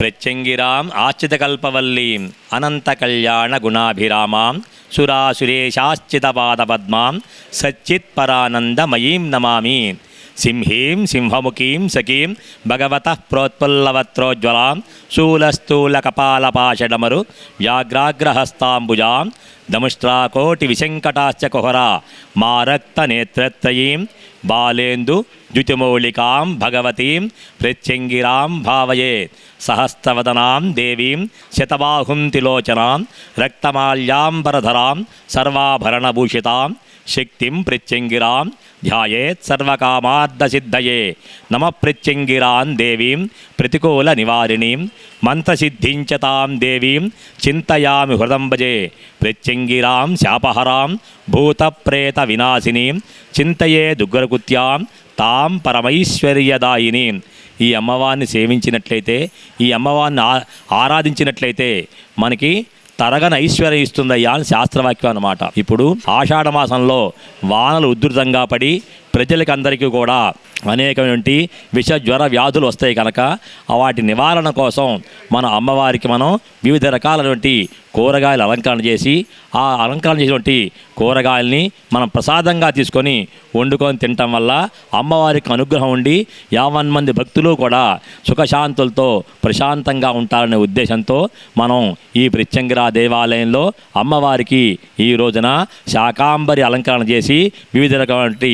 பிரச்செங்கிராம் ஆச்சித கல்பவல்லீம் அனந்த கல்யாண குணாபிராமாம் சுராசுரேஷாச்சிதபாத பத்மாம் சச்சித் பரானந்த மயீம் நமாமீன் సింహీం సింహముఖీం సఖీం భగవత ప్రోత్పుల్లవత్రోజ్వలాం శూలస్థూలకపాలపాషడమరు వ్యాఘ్రాగ్రహస్తాంబుజాం దముష్ట్రాకోటి విశంకటాశ్చ కుహరా మారక్త నేత్రత్రయీం బాలేందు ద్యుతిమౌళికాం భగవతీం ప్రత్యంగిరాం భావయే సహస్రవదనాం దేవీం శతబాహుం తిలోచనాం రక్తమాల్యాంబరధరాం సర్వాభరణభూషితాం శక్తిం ప్రత్యంగిరాం. ధ్యాయేత్ సర్వకామార్థసిద్ధయే నమ ప్రత్యంగిరాం దేవీం ప్రతికూల నివారిణీం. మంత్రసిద్ధించతాం దేవీం చింతయామి హృదంబజే ప్రత్యంగిరాం శాపహరాం భూతప్రేత వినాశినీం. చింతయే దుగ్గరకుత్యాం తాం పరమైశ్వర్యదాయినీం. ఈ అమ్మవారిని సేవించినట్లయితే ఈ అమ్మవారిని ఆరాధించినట్లయితే మనకి తరగని ఐశ్వర్యం ఇస్తుందయ్యా అని శాస్త్రవాక్యం అన్నమాట. ఇప్పుడు ఆషాఢ మాసంలో వానలు ఉధృతంగా పడి ప్రజలకందరికీ కూడా అనేకమైనటువంటి విష జ్వర వ్యాధులు వస్తాయి కనుక వాటి నివారణ కోసం మన అమ్మవారికి మనం వివిధ రకాలైనటువంటి కూరగాయలు అలంకరణ చేసి ఆ అలంకరణ చేసినటువంటి కూరగాయల్ని మనం ప్రసాదంగా తీసుకొని వండుకొని తినటం వల్ల అమ్మవారికి అనుగ్రహం ఉండి యావన్ మంది భక్తులు కూడా సుఖశాంతులతో ప్రశాంతంగా ఉంటారనే ఉద్దేశంతో మనం ఈ ప్రత్యంగిరా దేవాలయంలో అమ్మవారికి ఈ రోజున శాకాంబరి అలంకరణ చేసి వివిధ రకమైనటువంటి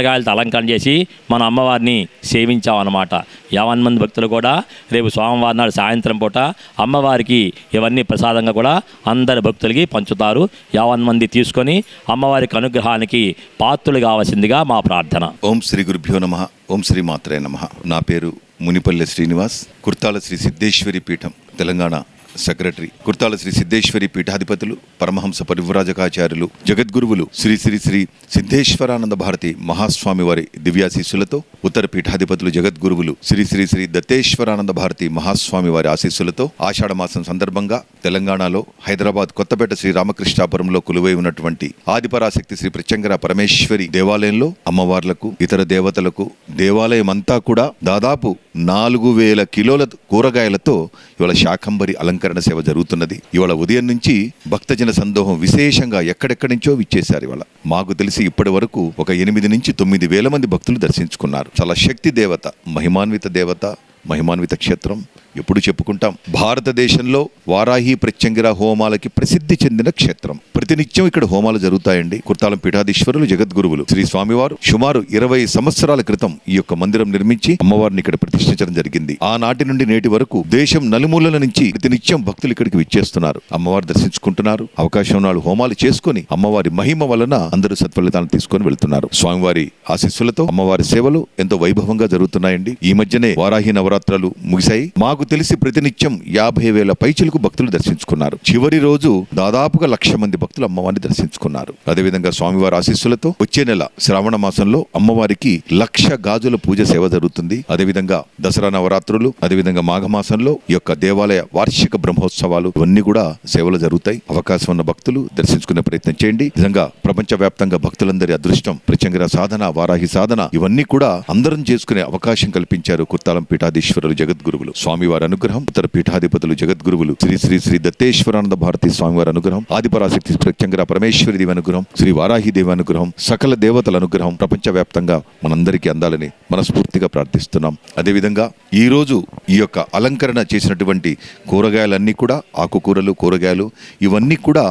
కూరగాయలతో అలంకరణ చేసి మన అమ్మవారిని సేవించామన్నమాట. యావన్ మంది భక్తులు కూడా రేపు సోమవారం నాడు సాయంత్రం పూట అమ్మవారికి ఇవన్నీ ప్రసాదంగా కూడా అందరి భక్తులకి పంచుతారు. యావన్ మంది తీసుకొని అమ్మవారికి అనుగ్రహానికి పాత్రులు కావాల్సిందిగా మా ప్రార్థన. ఓం శ్రీ గురుభ్యో నమ. ఓం శ్రీ మాత్రే నమ. నా పేరు మునిపల్లె శ్రీనివాస్. కుర్తాల శ్రీ సిద్ధేశ్వరి పీఠం తెలంగాణ. సెక్రటరీ. కుర్తాల శ్రీ సిద్ధేశ్వరి పీఠాధిపతులు పరమహంస పరివ్రాజకాచార్యులు జగద్గురువులు శ్రీ శ్రీ శ్రీ సిద్ధేశ్వరానంద భారతి మహాస్వామి వారి దివ్యాశీస్సులతో ఉత్తర పీఠాధిపతులు జగద్గురువులు శ్రీ శ్రీ శ్రీ దత్తేశ్వరానంద భారతి మహాస్వామి వారి ఆశీస్సులతో ఆషాఢమాసం సందర్భంగా తెలంగాణలో హైదరాబాద్ కొత్తపేట శ్రీ రామకృష్ణాపురంలో కొలువై ఉన్నటువంటి ఆదిపరాశక్తి శ్రీ ప్రత్యంగర పరమేశ్వరి దేవాలయంలో అమ్మవార్లకు ఇతర దేవతలకు దేవాలయం అంతా కూడా దాదాపు నాలుగు వేల కిలోల కూరగాయలతో ఇవాళ శాకంబరి అలంకరణ సేవ జరుగుతున్నది. ఇవాళ ఉదయం నుంచి భక్తజన సందోహం విశేషంగా ఎక్కడెక్కడి నుంచో విచ్చేశారు ఇవాళ. మాకు తెలిసి ఇప్పటి వరకు ఒక ఎనిమిది నుంచి తొమ్మిది వేల మంది భక్తులు దర్శించుకున్నారు. చాలా శక్తి దేవత మహిమాన్విత దేవత మహిమాన్విత క్షేత్రం. ఎప్పుడు చెప్పుకుంటాం భారతదేశంలో వారాహి ప్రత్యంగిర హోమాలకి ప్రసిద్ధి చెందిన క్షేత్రం. ప్రతినిత్యం ఇక్కడ హోమాలు జరుగుతాయండి. కుర్తాలం పీఠాధీశ్వరులు జగద్గురువులు. శ్రీ స్వామివారు సుమారు ఇరవై సంవత్సరాల క్రితం ఈ యొక్క మందిరం నిర్మించి అమ్మవారిని ఇక్కడ ప్రతిష్ఠించడం జరిగింది. ఆనాటి నుండి నేటి వరకు దేశం నలుమూలల నుంచి ప్రతినిత్యం భక్తులు ఇక్కడికి విచ్చేస్తున్నారు. అమ్మవారు దర్శించుకుంటున్నారు. అవకాశం నాడు హోమాలు చేసుకొని అమ్మవారి మహిమ వలన అందరూ సత్ఫలితాలను తీసుకొని వెళ్తున్నారు. స్వామివారి ఆశీస్సులతో అమ్మవారి సేవలు ఎంతో వైభవంగా జరుగుతున్నాయండి. ఈ మధ్యనే వారాహి నవరాత్రులు ముగిశాయి. మాకు తెలిసి ప్రతినిత్యం యాభై వేల పైచులకు భక్తులు దర్శించుకున్నారు. చివరి రోజు దాదాపుగా లక్ష మంది భక్తులు అమ్మవారిని దర్శించుకున్నారు. అదేవిధంగా స్వామివారి ఆశీస్సులతో వచ్చే నెల శ్రావణ మాసంలో అమ్మవారికి లక్ష గాజుల పూజ సేవ జరుగుతుంది. అదేవిధంగా దసరా నవరాత్రులు అదేవిధంగా మాఘమాసంలో ఈ యొక్క దేవాలయ వార్షిక బ్రహ్మోత్సవాలు ఇవన్నీ కూడా సేవలు జరుగుతాయి. అవకాశం ఉన్న భక్తులు దర్శించుకునే ప్రయత్నం చేయండి. నిజంగా ప్రపంచవ్యాప్తంగా భక్తులందరి అదృష్టం ప్రచంగర సాధన వారాహి సాధన ఇవన్నీ కూడా అందరం చేసుకునే అవకాశం కల్పించారు కుర్తాలం పీఠాధీశ్వరులు జగద్గురువులు. స్వామివారి అనుగ్రహం ఇతర పీఠాధిపతులు జగద్గురువులు. శ్రీ శ్రీ శ్రీ దత్తేశ్వరానంద భారతి స్వామివారి అనుగ్రహం ఆదిపరాశక్తి ప్రత్యంగర పరమేశ్వరి దేవి అనుగ్రహం శ్రీ వారాహి దేవి అనుగ్రహం సకల దేవతల అనుగ్రహం ప్రపంచవ్యాప్తంగా మనందరికీ అందాలని మనస్ఫూర్తిగా ప్రార్థిస్తున్నాం. అదేవిధంగా ఈ రోజు ఈ యొక్క అలంకరణ చేసినటువంటి కూరగాయలన్నీ కూడా ఆకుకూరలు కూరగాయలు ఇవన్నీ కూడా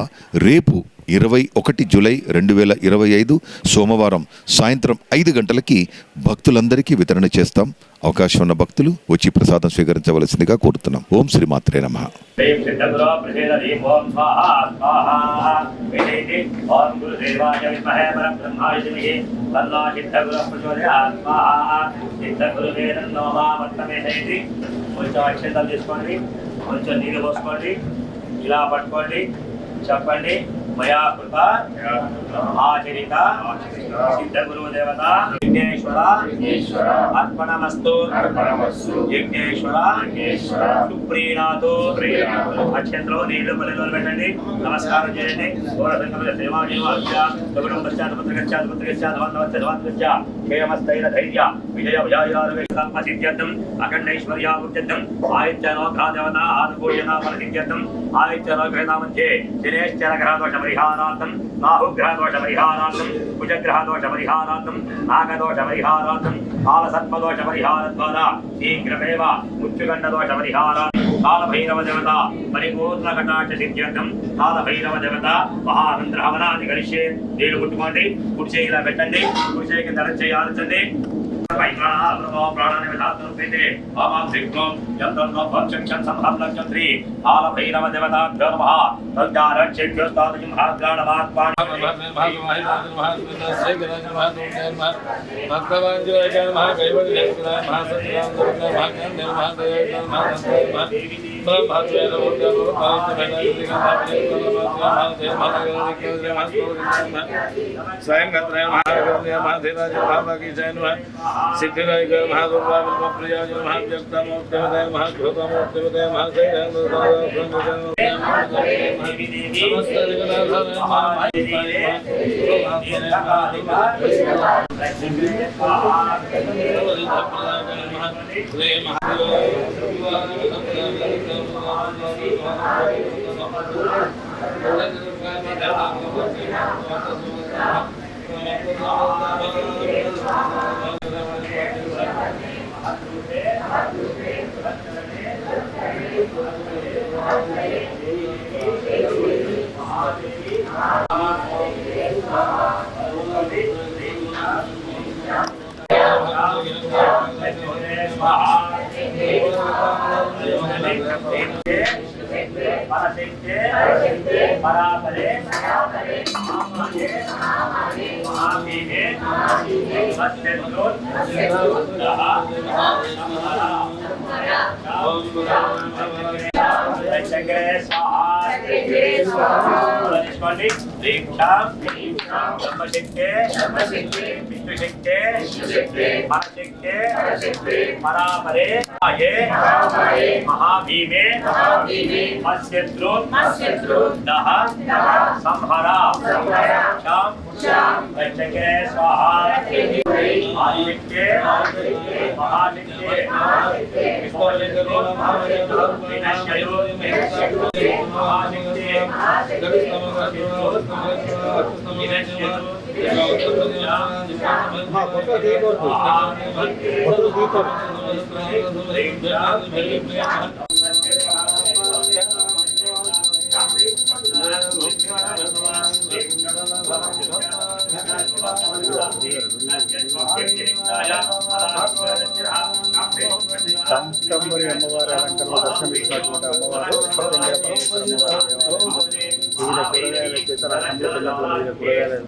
రేపు ఇరవై ఒకటి జూలై రెండు వేల ఇరవై ఐదు సోమవారం సాయంత్రం ఐదు గంటలకి భక్తులందరికీ వితరణ చేస్తాం అవకాశం ఉన్న భక్తులు వచ్చి ప్రసాదం స్వీకరించవలసిందిగా కోరుతున్నాం ఓం శ్రీ మాత్రే నమః కొంచెం అక్షంతలు తీసుకోండి కొంచెం నీళ్ళు పోసుకోండి ఇలా పట్టుకోండి చెప్పండి మయా కృత ఆచరిత సిద్ధ గురుదేవత విఘ్నేశ్వర అర్పణమస్తు యజ్ఞేశ్వర సుప్రీనాథు అక్షంతలో నీళ్ళు పల్లెలో పెట్టండి నమస్కారం చేయండి ఘోర సంకల్ప సేవా పశ్చాత్ ధవాత్మచ్చ క్షేమస్థైర ధైర్య విజయ విజయాయురారోగ్యం సిద్ధ్యర్థం అఖండైశ్వర్యావృత్యర్థం ఆయుత్యనోగ్రహ దేవత ఆనుకూల్యనా ఫలసిద్ధ్యర్థం ఆయుత్యనోగ్రహనామంచే దినేశ్చర గ్రహదోష పరిహారార్థం రాహుగ్రహదోష పరిహారార్థం కుజగ్రహదోష పరిహారార్థం నాగదోష పరిహారార్థం కాలసర్పదోష పరిహార ద్వారా శీఘ్రమేవ ముచ్చుగండ దోష పరిహారార్థం కాలభైరవ దేవత పరిపూర్ణ కటాక్ష సిద్ధ్యర్థం కాలభైరవ దేవత మహానంద్ర హవనాన్ని కలిసే నీళ్ళు ముట్టుకోండి కుడిచే ఇలా పెట్టండి संस्कृते वामां सिद्धं यन्तर्गं वक्षक्षं संहम्लक्षं श्री कालभैरवदेवताभ्यो नमः तञ्जारक्षेभ्योस्तादृशं हाग्राणवाक्पाणि स्वयं गत्र महादेवाजय सिद्धिराय महादुर्गाप्रियाय महाव्यक्तमोदेवताय महाभूतमोदेवताय महादेव మహాభూతమూర్తిమదయ పరాపరే పరాపరే మహాభీమే మత్స్యద్రు దహ సంహర శాం ప్రత్యకే ஆதிவிக்கே மகாவிக்கே விநாயகோதிமே மகாவிக்கே மகாவிக்கே மகாவிக்கே శాంతంబరి అమ్మవారి అలంకరణ దర్శనమిచ్చినటువంటి అమ్మవారు వివిధ కూరగాయల చేత రాష్ట్రంలో వివిధ కూరగాయలు.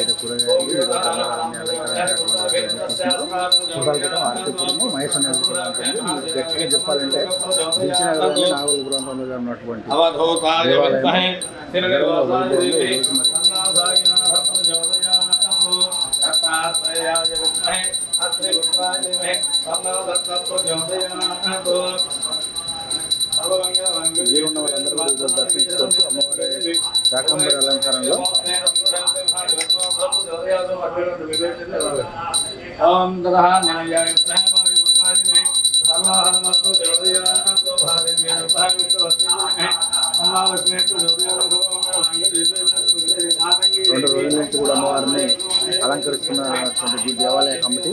వివిధ కూరగాయలు వివిధ ధనధాన్యాన్ని అలంకరించినటువంటి సుభాషితం ఆర్తిపురము మహేష్ అనేది కూడా ఉంటుంది మీకు గట్టిగా చెప్పాలంటే దిల్చిన నాగోల్ ప్రాంతంలో ఉన్నటువంటి వీరున్న వాళ్ళందరూ దర్శించుకోవచ్చు అమ్మవారి శాకంబరి అలంకరణలో రెండు రోజుల నుంచి కూడా అమ్మవారిని అలంకరిస్తున్నటువంటి ఈ దేవాలయ కమిటీ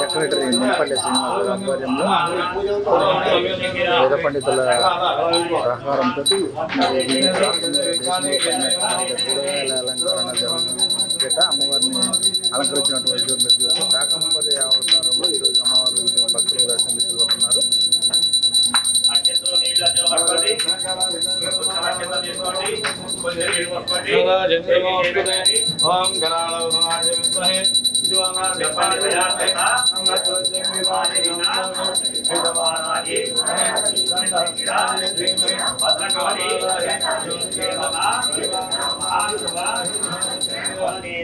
సెక్రటరీ నింపల్లి శ్రీనివాస ఆధ్వర్యంలో. వేద పండితుల సహకారంతో కూరగాయల అలంకరించినటువంటి మీరు శాకంబరి అవతారంలో ఈరోజు అమ్మవారు భక్తులు దర్శనమిస్తున్నారు అక్షంతలో నీళ్ళు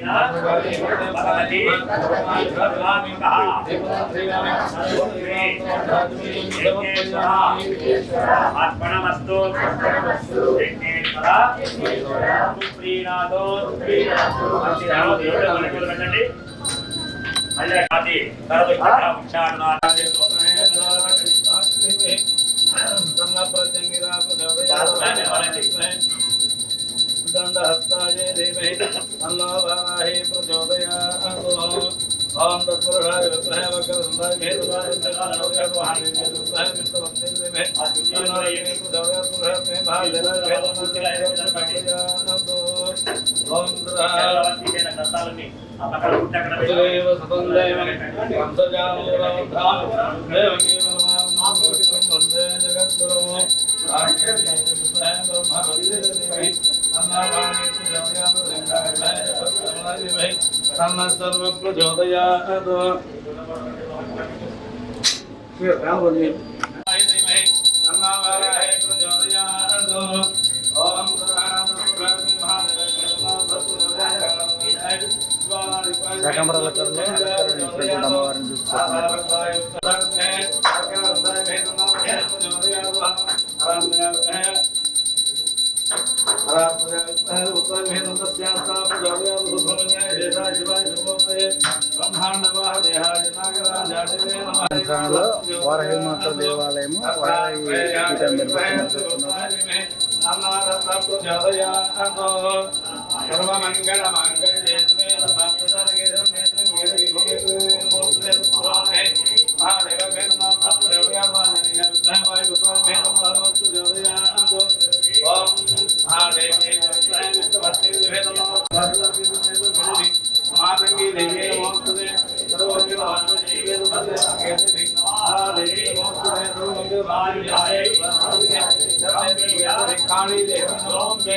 విద్మహే పెట్టండి మళ్ళీ అది దండహస్తాయ ధీమహి తన్నో వారాహి ప్రచోదయాత్ ఓం తత్పురుషాయ విద్మహే వక్రతుండాయ మేధులాయ ధీమహి వాహాని మేధులాయ విష్ణువత్తే ధీమహి తన్నో యేనే ప్రచోదయాత్ పురుషాయ వేదమంత్రాయ ప్రచోదయాత్ ఓం ద్రహ సర్వప్రచోదయాత్ ఓం అమ్మవారిని చూసుకుంటున్నారు వారహిమాత దేవాలయము వారాహి పీఠం నిర్మాణం చేస్తున్నారు సర్వోగ్య భారత దేవే నమోస్తుతే దేవే నమోస్తుతే సర్వోగ్య భారత కాళీ దేవే నమోస్తుతే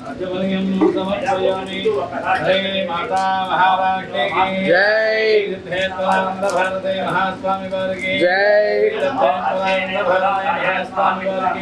మహారాష్ట్ర జై భారతే మహాస్వామి వారికి జై మహాస్వామి వారికి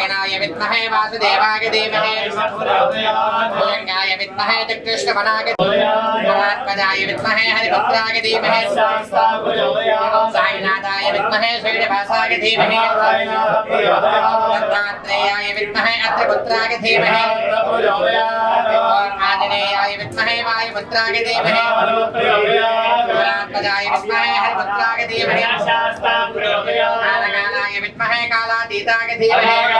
ధీమహి తత్పురుషాయ విద్మహత్యై చ ధీమహి నారాయణాయ విద్మహే వాసుదేవాయ ధీమహి భుజంగాయ విద్మహే చకృష్ణమనాయ మహాత్మజాయ విద్మహే హరిపుత్రాయ ధీమహి సాయినాథాయ విద్మహే శ్రీనివాసాయ ధీమహి దత్తాత్రేయాయ విద్మహే అత్రిపుత్రాయ ధీమహి ఆంజనేయాయ విద్మహే వాయుపుత్రాయ ధీమహి పురాత్మజాయ విద్మహే హరిపుత్రాయ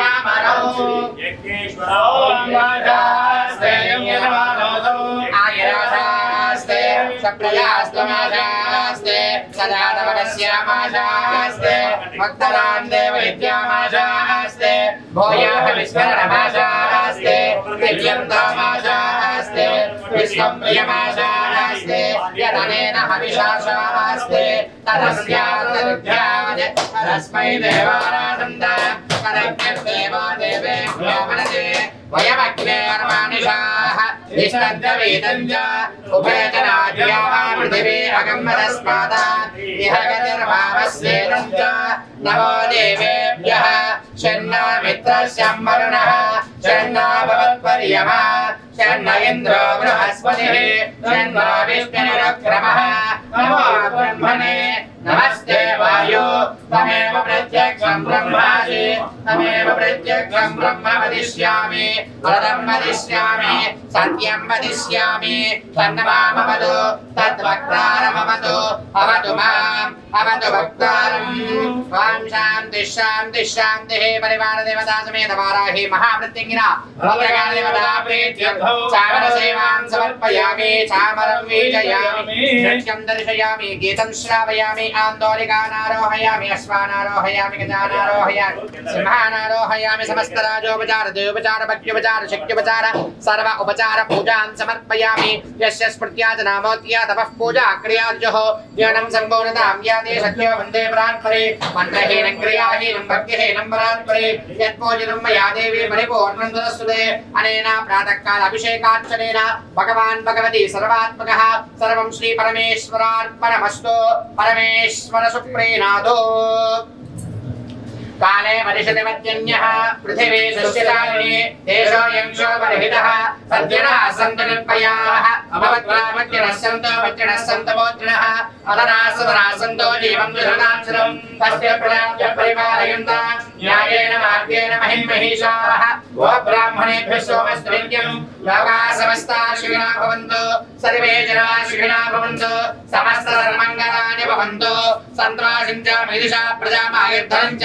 श्यामरौ यज्ञेश्वरौ वाजास्ते यमानोदौ आयराजास्ते सप्रयास्तमाजास्ते सदा तवकस्यामाजास्ते भक्तरान् देवैत्यामाजास्ते भूयाः विस्मरणमाजास्ते दिव्यन्तामाजास्ते विश्वं प्रियमाजास्ते यदनेन हविषाशास्ते तदस्याद्याय तस्मै देवारानन्द करज्ञर्देवा देवेभ्यो मनसे वयमग्नेर्मानुषाः निष्ठद्रवेदम् च उभयजनाद्या वा पृथिवी अगम्मदस्मादात् इह गतिर्भावस्येदम् च नमो देवेभ्यः शन्ना मित्रस्य वरुणः शन्ना भवत्पर्यमा शन्न इन्द्रो बृहस्पतिः शन्नो विष्णुरुक्रमः नमो ब्रह्मणे नमस्ते वायो तमेव प्रत्यक्षं ब्रह्मासि तमेव प्रत्यक्षं ब्रह्म वदिष्यामि वदिष्यामि, सत्यं वदिष्यामि तन्नमामवतु अवतु माम्, अवतु ॐ शान्तिः परिवारदेवता प्रीत्य चामरसेवां समर्पयामि, चामरं वीजयामि दर्शयामि, गीतं श्रावयामि आन्दोलिकानारोहयामि अश्वानारोहयामि गजानारोहयामि सिंहानारोहयामि समस्तराजोपचार देवोपचार भक्त्योपचार शक्त्योपचार सर्व उपचार पूजां समर्पयामि। यस्य स्मृत्या नामोत्या तपः पूजा क्रियाद्योः ध्यानं सम्पूर्णतां याते सत्यो वंदे परात्परे मन्त्रहीनं क्रियाहीनं भक्तिहीनं परात्परे। यत्पूजितं मया देवी परिपूर्णं तदस्तुते अनेन प्रातःकाल अभिषेकार्चनेन भगवान् भगवती सर्वात्मकः। सर्वं श्रीपरमेश्वरार्पणमस्तु। परमेश्वर सुप्रीनाथो काले वरिषति मद्यन्यः पृथिवी सस्यशालिनी देशोऽयं शोभरहितः सद्यनः सन्तु निर्भयाः अभवद्रामज्ञनः सन्तो वज्रिणः सन्त मोद्रिणः अदनाः सदनाः सन्तो जीवं दुधनाक्षरम् तस्य प्रदाभ्य परिपालयन्त न्यायेन मार्गेण महिन्महिषाः गोब्राह्मणेभ्यः सोमस्त्रीण्यम् लोकाः समस्ताः सुखिना भवन्तु। सर्वे जनाः सुखिना भवन्तु। समस्तसर्वमङ्गलानि भवन्तु। सन्त्रासिं च मृदिशा प्रजामायुर्धनं च।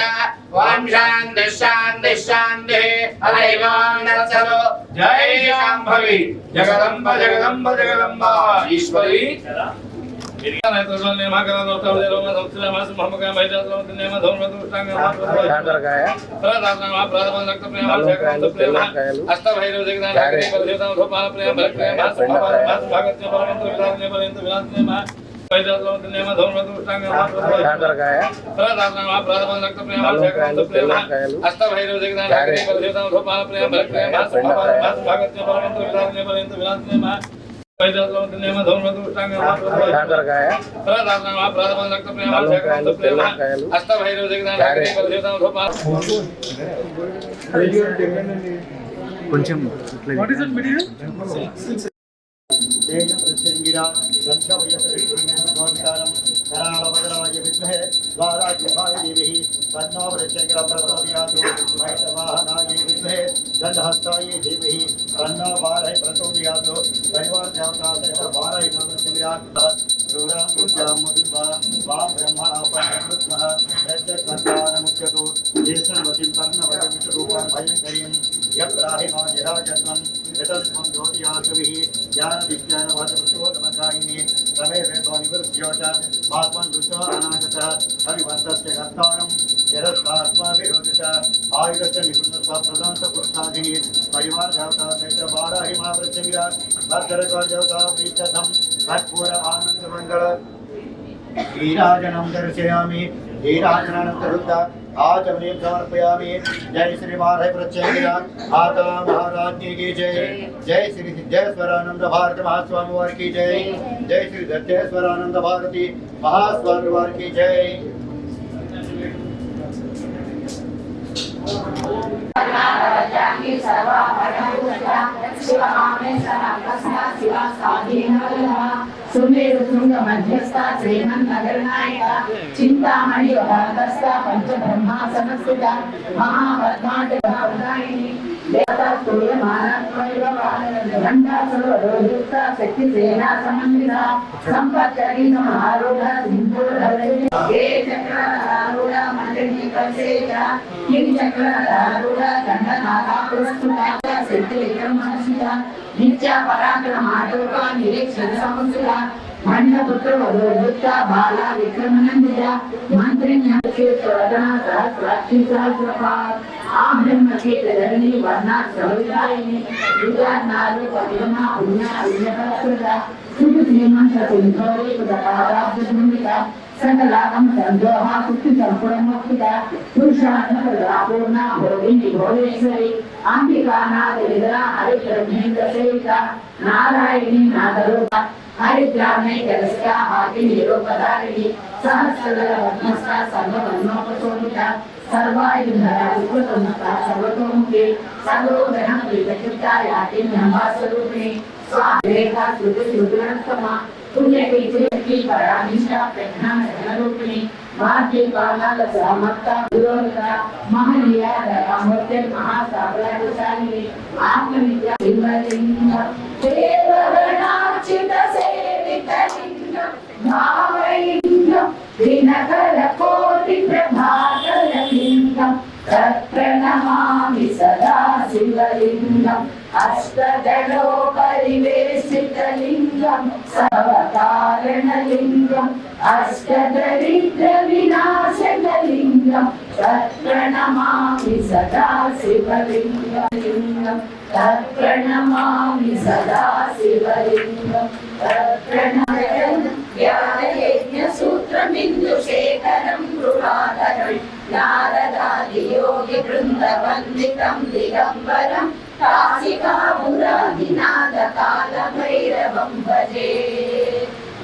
ॐ शान्तिः शान्तिः शान्तिः। हरैव नरसरो जय शाम्भवी। जगदम्ब जगदम्ब जगदम्ब। ईश्वरी। కాకరకాయ కాకరకాయ కాకరకాయ ప్రేమ तेजं प्रत्यङ्गिरा गन्धवयसरिपुण्यसंस्कारं कराळभद्राय विद्महे द्वाराजिह्वाय देवीः तन्नो प्रत्यङ्गिरा है दंडहस्ताय देवी। प्रन्ना बारह प्रचोदयात परिवार देवता सहित बारह नवशिविराट गौराम मधुवा वा ब्रह्मणापनः रजकर्तानमुच्यतो देशमतिं कर्णवदमिषरूपं भयङ्करीं यप्राहिमा निराजन्मं यतस्मं ज्योतियासुभिः ज्ञानविज्ञानवादप्रचोदमकायिनी रमे वेदो निवृत्त्योच महात्मन् दुष्टो अनागतः। हरिवन्तस्य कर्तारम्। कर्तारं यदस्मात्माभिरोधित आयुरस्य निवृत्तत्व प्रदान्त पुरुषाधिनी जय श्री माधव प्रत्यय माता महाराज्ञी की जय। जय श्री सिद्धेश्वरानंद भारत महास्वामी वार की जय। जय श्री दत्तेश्वरानंद भारती महास्वामी वार की जय। शिवामे शरणं शिवा साधीनः సుమేరు శృంగ మధ్యస్థ శ్రీమన్ చింతామణి భారతస్థ పంచ బ్రహ్మాసన దేవతా సూర్య శక్తి సేనా సమన్విత సంపత్కరి ఏ చక్రారూఢ మండలి కిం చక్రారూఢ దండనాథ పురస్కృత శక్తి విక్రమశిత నిత్య పరాక్రమాటోక నిరీక్షణ సముద్ర మండపుత్ర వధోయుక్త బాల విక్రమనందిత మంత్రిణ్య సహస్రాక్షి సహస్రపాత్ ఆ బ్రహ్మచేత ధరణి వర్ణ సౌదాయిని యుగాన్నాలు పవిమ పుణ్య శ్రీమంత కుంభోరి పాదాబ్ద భూమిక సకలాకం సందోహ కుట్టి సంపురముక్తిక పురుషార్థ పూర్ణ భోగిని భోగేశ్వరి అంబికానాథ విదరా హరి బ్రహ్మేంద్ర సేవిత నారాయణి నాదరూప హరిద్రామై జలస్య హాకి నిరూపధారిణి సహస్రదల పద్మస్థ సర్వవర్ణోపశోభిత సర్వాయుధర వికృతముఖ సర్వతోముఖి సర్వోగ్రహ విచక్షిత యాతి బ్రహ్మాస్వరూపిణి స్వారేఖా శృతి శృతులస్తమ పుణ్యకీర్తి పరాధిష్ట ప్రజ్ఞాన ధనరూపిణి భాగ్య కాలాల సమర్థ విరోధ మహనీయ అమృత్య మహాసామ్రాజ్యశాలిని ఆత్మవిద్య శివలింగ దేవగణార్చిత సేవిత లింగం భావలింగం దినకర కోటి ప్రభాకర లింగం తత్ప్రణమామి సదా శివలింగం అష్టదళో పరివేశిత లింగం సర్వకారణలింగం అష్టదరిద్ర వినాశక లింగం తత్ప్రణమామి నారదాది యోగి బృందవందితం దిగంబరం కాశికాపురాదినాథ కాల భైరవం భజే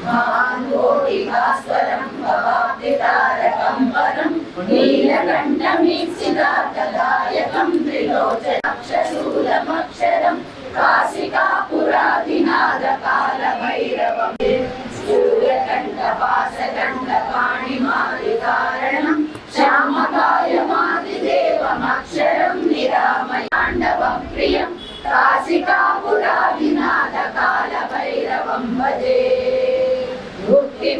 మహాన్కోటికాస్వరం భవాబ్దితారకం పరం నీలకంఠమీప్సిదార్థదాయకం త్రిలోచనక్షశూలమక్షరం కాశికాపురాదినాథ కాల భైరవం కారణం శ్యామకాయమాదిదేవమక్షరం నిరామయాండవం ప్రియం. కాశికాపురాదినాథ భజే.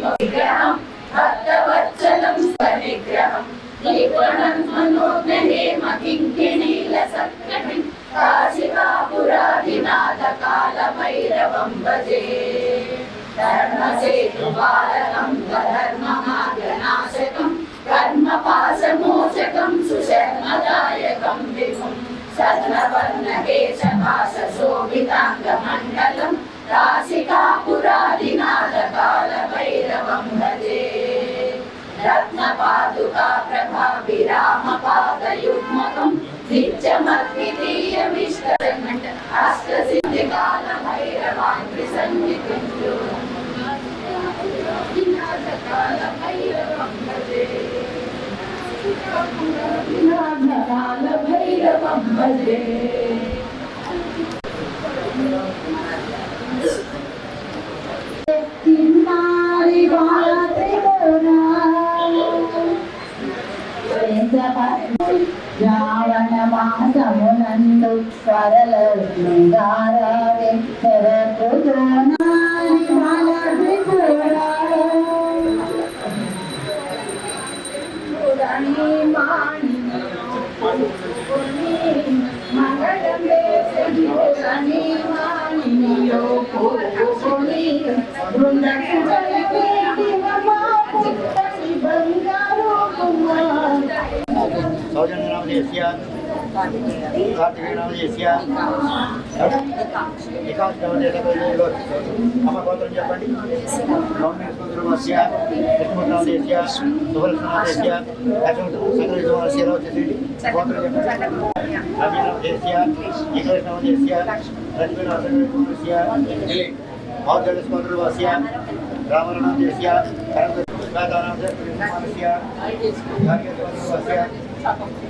విగ్రహం భక్తవత్సలం స్వనిగ్రహం నిపుణం మనోజ్ఞేమ కింకిణీల భజే. ధర్మసేతు బాలకం కర్మపాశమోచకం సుశర్మదాయకం విభుం. సర్వవర్ణకేశభాష శోభితాంగమండలం కాశికాపురాదినాథ కాల భైరవం భజే. రత్నపాదుకా ప్రభా విరామ కాల భైరవం భజే బంగారు కుమార్ సౌజన్యనామధేయస్య కార్తికేయనామయస్య వికాసనామయస్య అమ్మ గోత్రం చెప్పండి గౌరవస్య కృష్ణనామయస్య సుభలనామయస్య సకలనామయస్య వచ్చేసి గోత్రం చెప్పండి రవినామయస్య వికాసనామయస్య లక్ష్మీనామయస్య ఔద్యోగస్వామి రామనామయస్య కరంగనామయస్య కార్యస్వామి దర్శయామి దర్శయామి పురుషాయ విద్మహే చక్రదుండాయ ధీమహి ఓం కాత్యాయనాయ విద్మహే కన్యకుమారి ధీమహి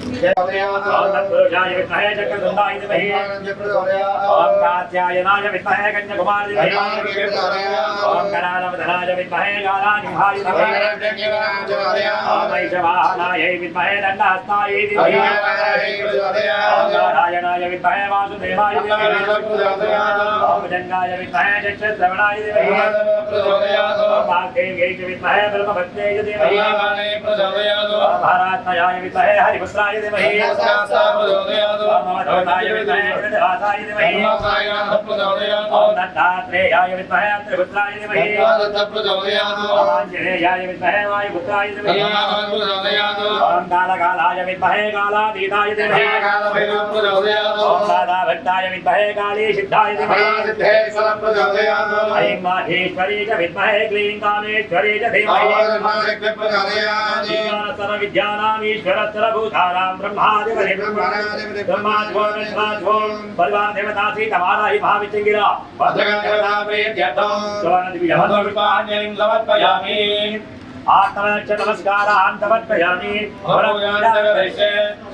కరాళవదనాయ విద్మహే గాలాజింహాయ ధీమహి ఓం వైశవాహనాయ విద్మహే దండహస్తాయ ధీమహి ఓం నారాయణాయ విద్మహే వాసుదేవాయ ధీమహి ఓం జంగాయ విద్మహే చక్షశ్రవణాయ ధీమహి ఓం వాగ్దేవ్యై విద్మహే బ్రహ్మభక్త్యై ధీమహి ఓం భారాత్మయాయ విద్మహే హరిపుత్రాయ ధీమహి ఓం మమధోతాయ విద్మహే జగద్వాసాయ ధీమహి ఓం దత్తాత్రేయాయ విద్మహే త్రిపుత్రాయ ధీమహి ఓం ఆంజనేయాయ విద్మహే వాయుపుత్రాయ ధీమహి ఓం కాలకాలాయ విద్మహే కాలాతీతాయ ధీమహి. ఓం రాధాభక్తాయ విద్మహే కాళీ సిద్ధాయ ధీమహి. ఐం మాహేశ్వరీ చ విద్మహే క్లీం కామేశ్వరీ చ ధీమహి. సర్వ విద్యానామీశ్వర సర్వభూతానాం బ్రహ్మాధిపతి బ్రహ్మాధ్వో విశ్వాధ్వో పరివార దేవతా సీతమాలా హి భావిచంగిరా ఆత్మనక్ష నమస్కారాన్ సమర్పయామి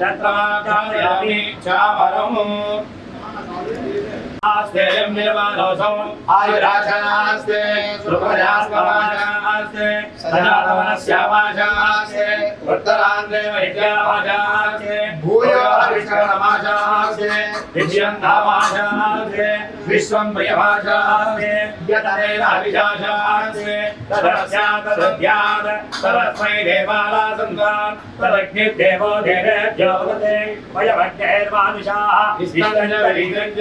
చంద్రమాచారయామి ఆస్తేయం నిర్వాణోసం ఆయురాశనాస్తే आस्ते मेवारोसो आयुराजनास्ते सुखरास्कवाजास्ते सदानवनस्यावाजास्ते वृत्तरान्द्रे वैद्यावाजास्ते भूयो अभिष्करणमाजास्ते विषयन्तावाजास्ते विश्वं प्रियभाजास्ते यतनेन अभिजाजास्ते तदस्यात् तदद्यात् तदस्मै देवालासन्तान्, तदग्निर्देवो देवेभ्यो भवते वयमग्नेर्मानुषाः विष्णुञ्ज विष्णुञ्ज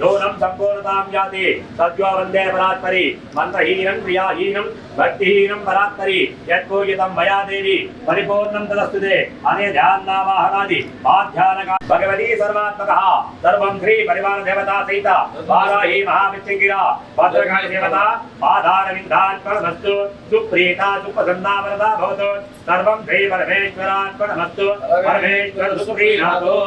యోనం సంపూర్ణతాం యాతి సద్యో వందే పరాత్పరి. మంత్రహీనం క్రియాహీనం భక్తిహీనం పరాత్పరి. యత్పూజితం మయా దేవి. పరిపూర్ణం తదస్తుదే అనే ధ్యాన్నావాహనాది మాధ్యానగా భగవతి సర్వాత్మక. సర్వం శ్రీ పరివార దేవతా సహిత. వారాహి మహామృత్యుంగిర. భద్రకాళి దేవత. ఆధారవిందాత్మనమస్తు సుప్రీత సుప్రసన్నావరద భవతు. సర్వం శ్రీ పరమేశ్వరాత్మనమస్తు పరమేశ్వర సుప్రీనాథో.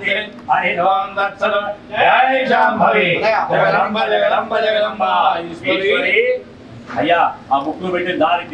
శాంతి హరిధోం దత్సదు జై శాంభవి జగదంబ జగదంబ జగదంబ అయ్యా ఆ ముక్కులు పెట్టిన దారికి